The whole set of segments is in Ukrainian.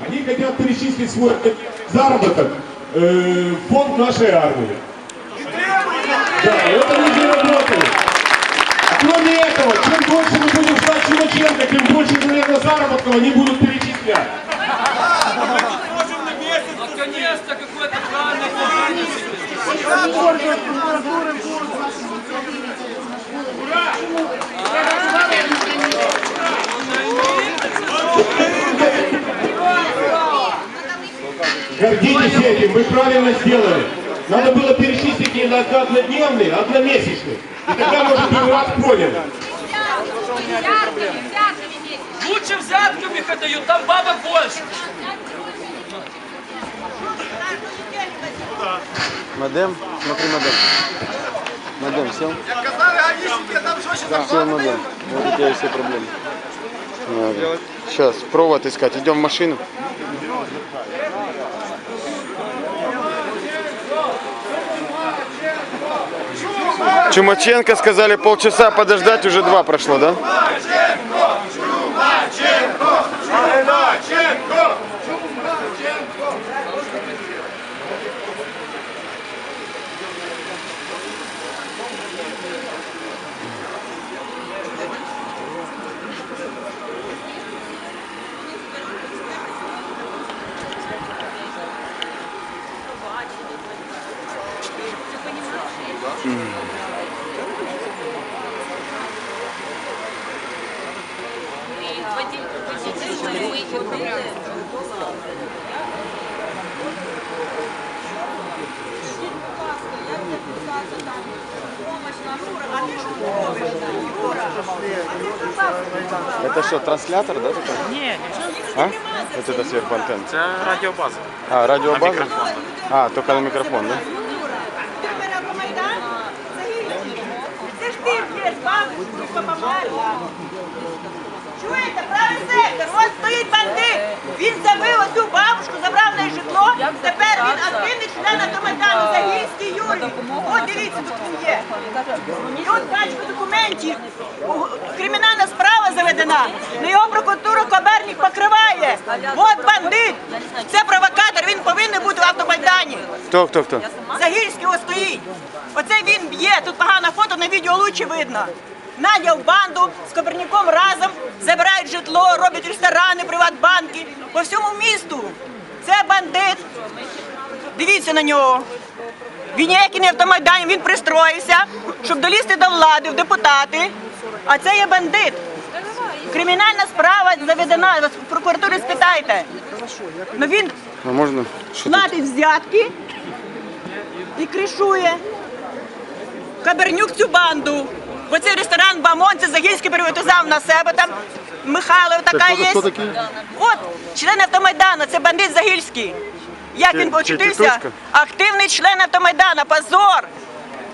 Они хотят перечислить свой заработок э, в фонд нашей армии. Да, это люди работают. Кроме этого, чем больше мы будем ждать Чумаченко, тем больше, наверное, заработков они будут перечислять. Наконец-то какой-то правильный Гордитесь этим, вы правильно сделали. Надо было перечислить не на однодневный, а одномесячный. И тогда, может, бы вы вас поняли. Взятками, взятками вместе. Лучше взятками их отдают, там бабок больше. Модем, смотри модем. Модем, сел? Сел модем. Вот у тебя все проблемы. Сейчас, провод искать. Идем в машину. Чумаченко сказали полчаса подождать, уже два прошло, да? Это что, транслятор, да? такой? Ні, А? Вот это сверху антенна. це радіобаза. А, радиобаза? А, только на микрофон, да? Сектор, ось стоїть бандит. Він забив оцю бабушку, забрав неї житло. Тепер він активний член Автомайдану, Загільський Юрій. От дивіться, тут він є. І от бачите документів. Кримінальна справа заведена. На його прокуратуру Коберник покриває. От бандит. Це провокатор, він повинен бути в Автомайдані. Кто, кто, кто? Загірський ось стоїть. Оце він б'є. Тут погане фото на відео лучше видно. Наняв банду з Коперніком разом, забирають житло, роблять ресторани, приватбанки по всьому місту. Це бандит. Дивіться на нього. Він ніякий не автомайдані, він пристроївся, щоб долізти до влади, в депутати. А це є бандит. Кримінальна справа заведена, вас в прокуратурі спитайте. Ну він тут? платить взятки і кришує. Кабернюк цю банду. Бо цей ресторан Бамон, це Загільський приватизав на себе там. Михайлов така є. От, член автомайдану, це бандит Загільський. Як він почутився? Активний член автомайдана, позор.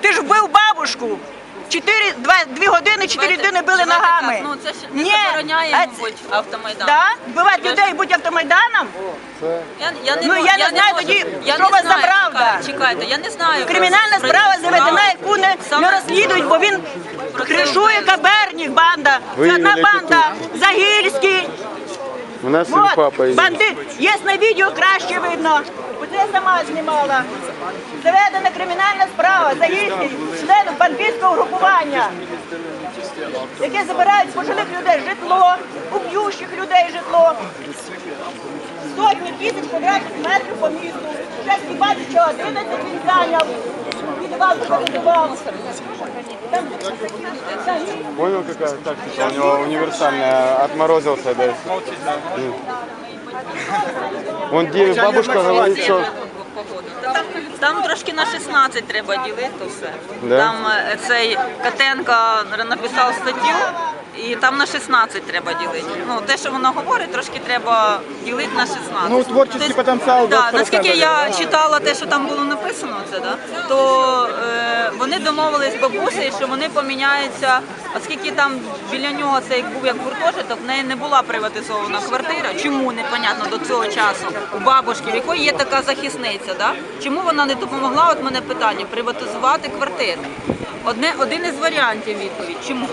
Ти ж вбив бабушку. Чотири, два, дві години, чотири години били ногами. Ну це ж не Ні, забороняє а йому це- бути автомайданом. Да? Вбивати людей, бути автомайданом? Я, я не Ну, можу- я не знаю можу. тоді, я що не вас за знаю, правда? Чекайте, чекайте, я не знаю. Кримінальна справа заведена, яку не, не розслідують, бо він кришує Кабернік банда. Це одна банда. Загільський. У нас и папа есть. бандит. Є на відео краще видно. Оце сама знімала. Заведена кримінальна справа. Загільський, член бандитського групування. Яке забирають з пожилих людей житло, у п'ющих людей житло. Сотні тисяч квадратних метрів по місту. Вже бачать, що 11 він зайняв. Понял, какая тактика у него универсальная? Отморозился, да? Вон девять бабушка говорит, что... Там, там трошки на 16 треба ділити все. Да? Там е, цей Катенко написав статтю, і там на 16 треба ділити. Ну, те, що воно говорить, трошки треба ділити на 16. Ну, творчий потенціал Да, 20%, наскільки я читала те, що там було написано, це, да, то е, вони домовились з бабусею, що вони поміняються, оскільки там біля нього це як був як гуртожиток, в неї не була приватизована квартира. Чому непонятно до цього часу у бабушки, в якої є така захисниця, да? чому вона не допомогла? От мене питання приватизувати квартиру. Одне один із варіантів відповідь. Чому?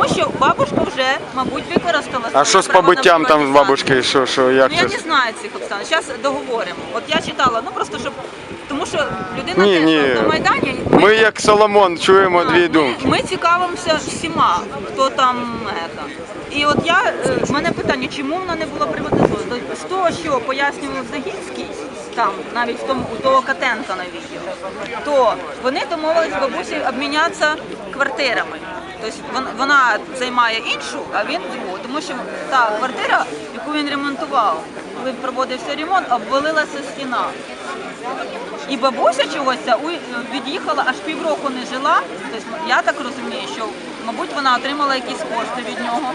Тому що бабушка вже, мабуть, використала А що з побиттям там з приватизацію. бабушки? Що, що, як Ну, я це? не знаю цих обставин. Зараз договоримо. От я читала, ну просто щоб. Тому що людина Ні, теж ні. на Майдані. Ми як Соломон чуємо дві думки. ми цікавимося всіма, хто там ета. І от я е, в мене питання, чому вона не була приватизована? Тобто, З того, що пояснював Загінський, там навіть в тому у того Катенка на відео, то вони домовились з бабусею обмінятися квартирами. Тобто вона займає іншу, а він другу. Тому що та квартира, яку він ремонтував, коли проводився ремонт, обвалилася стіна. І бабуся чогось від'їхала, аж півроку не жила. Тобто, я так розумію, що, мабуть, вона отримала якісь кошти від нього.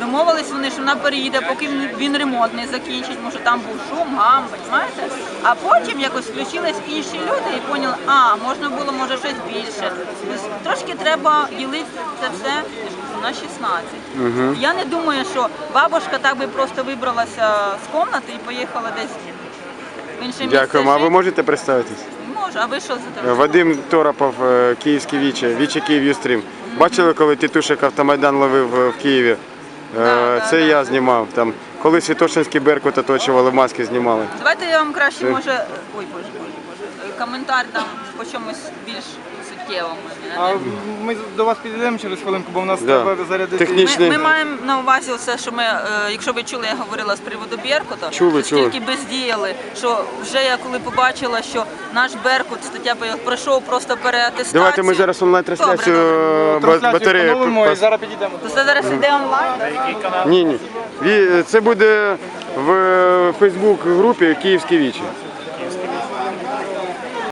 Домовились вони, що вона переїде, поки він- ремонт не закінчить, може там був шум, гам, розумієте? А потім якось включились інші люди і поняли, а, можна було, може, щось більше. Тобто, трошки треба ділити це все на 16. Я не думаю, що бабушка так би просто вибралася з кімнати і поїхала десь в інше місце. Дякуємо. А ви можете представитись? Може, а ви що за телефон? Вадим Торопов, е, Київське Віче, Віче Київ Юстрім. Бачили, коли Тітушек автомайдан ловив е, в Києві? Е, Да, да, Це да. я знімав. Там, коли Святошинський Беркут оточували, маски знімали. Давайте я вам краще, Е. може, ой, боже, боже, боже, коментар там по чомусь більш суттєвому. А ми до вас підійдемо через хвилинку, бо в нас Да. треба зарядити. Технічний. Ми, ми маємо на увазі все, що ми, е, якщо ви чули, я говорила з приводу Беркута, Чули, що чули. стільки бездіяли, що вже я коли побачила, що наш Беркут, стаття пройшов просто переатестацію. Давайте ми зараз онлайн-трансляцію Добре, добре. е, ба- Трансляцію батареї. і пос- зараз підійдемо. То це зараз іде онлайн? Ні, ні. Ві- Це буде в Фейсбук групі Київське Віче.